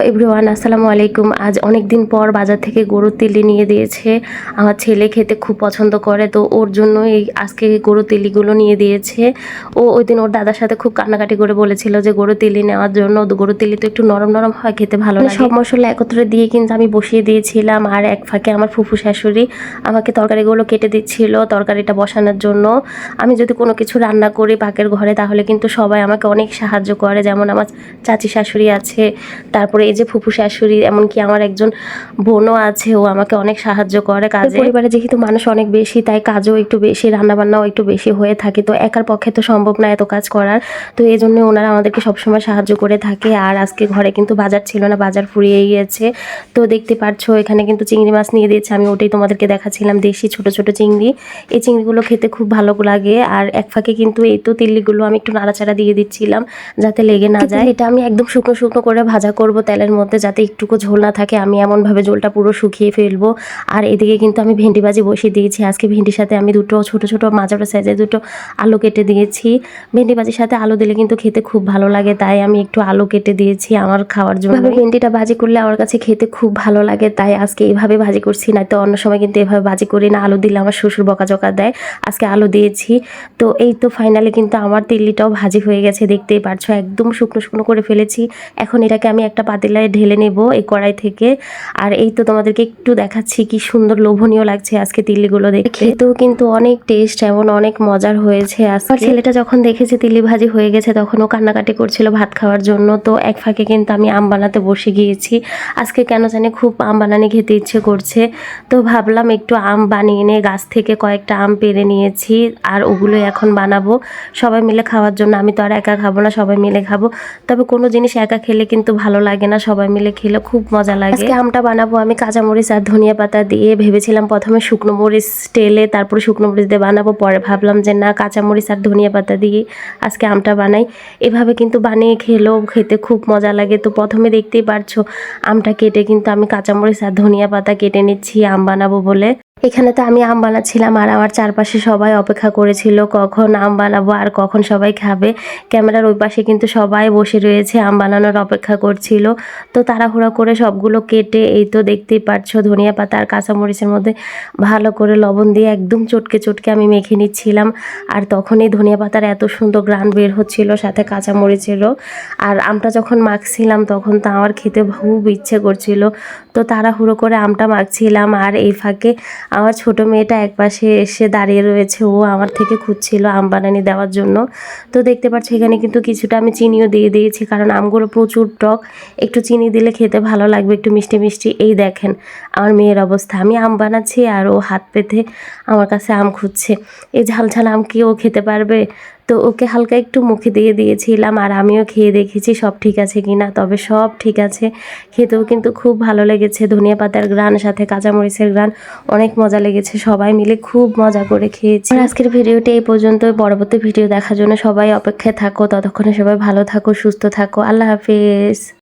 Hello everyone আসসালামু আলাইকুম। আজ অনেক দিন পর বাজার থেকে গরুর তিলি নিয়ে দিয়েছে। আমার ছেলে খেতে খুব পছন্দ করে তো ওর জন্য এই আজকে গরুর তিলিগুলো নিয়ে দিয়েছে। ও ওই দিন ওর দাদার সাথে খুব কান্নাকাটি করে বলেছিল যে গরুর তিলি নেওয়ার জন্য গরুর তিলি তো একটু নরম নরম হয় খেতে ভালো লাগে। সব মশলা একত্রে দিয়ে কিন্তু আমি বসিয়ে দিয়েছিলাম আর এক ফাঁকে আমার ফুফু শাশুড়ি আমাকে তরকারিগুলো কেটে দিচ্ছিল তরকারিটা বসানোর জন্য। আমি যদি কোনো কিছু রান্না করি পাকের ঘরে তাহলে কিন্তু সবাই আমাকে অনেক সাহায্য করে। যেমন আমার চাচি শাশুড়ি আছে তারপরে এই যে ফুফু শাশুড়ি এমনকি আমার একজন বোনও আছে ও আমাকে অনেক সাহায্য করে কাজে। পরিবারে যেহেতু মানুষ অনেক বেশি তাই কাজও একটু বেশি রান্নাবান্নাও একটু বেশি হয়ে থাকে তো একার পক্ষে তো সম্ভব না এত কাজ করার। তো এই জন্য ওনারা আমাদেরকে সবসময় সাহায্য করে থাকে। আর আজকে ঘরে কিন্তু বাজার ছিল না বাজার ফুরিয়ে গিয়েছে তো দেখতে পাচ্ছ এখানে কিন্তু চিংড়ি মাছ নিয়ে দিয়েছে আমি ওটাই তোমাদেরকে দেখাচ্ছিলাম দেশি ছোট ছোট চিংড়ি। এই চিংড়িগুলো খেতে খুব ভালো লাগে আর এক ফাঁকে কিন্তু এই তো তিল্লিগুলো আমি একটু নাড়াচাড়া দিয়ে দিচ্ছিলাম যাতে লেগে না যায়। এটা আমি একদম শুকনো শুকনো করে ভাজা করব তেলের মধ্যে যাতে একটুকু ঝোল না থাকে, আমি এমনভাবে ঝোলটা পুরো শুকিয়ে ফেলব। আর এদিকে কিন্তু আমি ভেন্ডি ভাজি বসিয়ে দিয়েছি। আজকে ভেন্ডির সাথে আমি দুটো ছোট ছোট মাঝারো সাইজে দুটো আলু কেটে দিয়েছি। ভেন্ডি ভাজির সাথে আলু দিলে কিন্তু খেতে খুব ভালো লাগে, তাই আমি একটু আলু কেটে দিয়েছি আমার খাওয়ার জন্য। ভেন্ডিটা ভাজি করলে আমার কাছে খেতে খুব ভালো লাগে, তাই আজকে এভাবে ভাজি করছি। না তো অন্য সময় কিন্তু এভাবে ভাজি করি না, আলু দিলে আমার শ্বশুর বকাঝকা দেয়, আজকে আলু দিয়েছি। তো এই তো ফাইনালি কিন্তু আমার তিল্লিটাও ভাজি হয়ে গেছে, দেখতেই পারছ, একদম শুকনো শুকনো করে ফেলেছি। এখন এটাকে আমি একটা পাতিলায় ঢেলে নেব এই কড়াই থেকে। আর এই তো তোমাদেরকে একটু দেখাচ্ছি কি সুন্দর লোভনীয় লাগছে আজকে তিল্লিগুলো দেখে। খেতেও কিন্তু অনেক টেস্ট এমন অনেক মজার হয়েছে আজকে। ছেলেটা যখন দেখেছে তিল্লি ভাজি হয়ে গেছে তখন ও কান্নাকাটি করছিল ভাত খাওয়ার জন্য। তো এক ফাঁকে কিন্তু আমি আম বানাতে বসে গিয়েছি। আজকে কেন জানি খুব আম বানানি খেতে ইচ্ছে করছে। তো ভাবলাম একটু আম বানিয়ে নিয়ে গাছ থেকে কয়েকটা আম পেরে নিয়েছি আর ওগুলো এখন বানাবো। সবাই মিলে খাওয়ার জন্য আমি তো আর একা খাব না সবাই মিলে খাব। তবে কোনো জিনিস একা খেলে কিন্তু ভালো লাগে না। সবাই মিলে খেলে খুব মজা লাগে। আজকে আমটা বানাবো আমি, কাঁচামরিচ আর ধনিয়া পাতা দিয়ে। ভেবেছিলাম প্রথমে শুকনো মরিচ টেলে, তারপরে শুকনো মরিচ দিয়ে বানাবো, পরে ভাবলাম যে না, কাঁচামরিচ আর ধনিয়া পাতা দিয়ে আজকে আমটা বানাই। এভাবে কিন্তু বানিয়ে খেলেও খেতে খুব মজা লাগে। তো প্রথমে দেখতেই পারছ, আমটা কেটে কিন্তু আমি কাঁচামরিচ আর ধনিয়া পাতা কেটে নিচ্ছি, আম বানাবো বলে। এখানে তো আমি আম বানাচ্ছিলাম আর আমার চারপাশে সবাই অপেক্ষা করেছিল কখন আম বানাবো আর কখন সবাই খাবে। ক্যামেরার ওই পাশে কিন্তু সবাই বসে রয়েছে, আম বানানোর অপেক্ষা করছিল। তো তাড়াহুড়া করে সবগুলো কেটে, এই তো দেখতেই পাচ্ছ ধনিয়া পাতা আর কাঁচামরিচের মধ্যে ভালো করে লবণ দিয়ে একদম চটকে চটকে আমি মেখে নিচ্ছিলাম। আর তখনই ধনিয়া পাতার এত সুন্দর গ্রান বের হচ্ছিল, সাথে কাঁচামরিচেরও। আর আমটা যখন মাখছিলাম তখন তো আমার খেতে খুব ইচ্ছে করছিল। তো তাড়াহুড়ো করে আমটা মাখছিলাম আর এই ফাঁকে আমার ছোট মেয়েটা এক পাশে এসে দাঁড়িয়ে রয়েছে। ও আমার থেকে খুঁজছিল আম বানানি দেওয়ার জন্য। তো দেখতে পাচ্ছি, এখানে কিন্তু কিছুটা আমি চিনিও দিয়ে দিয়েছি, কারণ আমগুলো প্রচুর টক। একটু চিনি দিলে খেতে ভালো লাগবে, একটু মিষ্টি মিষ্টি। এই দেখেন আমার মেয়ের অবস্থা। আমি আম বানাচ্ছি আর ও হাত পেতে আমার কাছে আম খুঁজছে। এই ঝাল ঝাল আম কি ও খেতে পারবে? তো ওকে হালকা একটু মুখে দিয়ে দিয়েছিলাম আর আমিও খেয়ে দেখেছি সব ঠিক আছে কি না। তবে সব ঠিক আছে। খেতেও কিন্তু খুব ভালো লেগেছে। ধনিয়া পাতার গ্রান সাথে কাঁচামরিচের গ্রান অনেক মজা লেগেছে। সবাই মিলে খুব মজা করে খেয়েছি। আজকের ভিডিওটি এই পর্যন্ত। পরবর্তী ভিডিও দেখার জন্য সবাই অপেক্ষায় থাকো। ততক্ষণে সবাই ভালো থাকো, সুস্থ থাকো। আল্লাহ হাফিজ।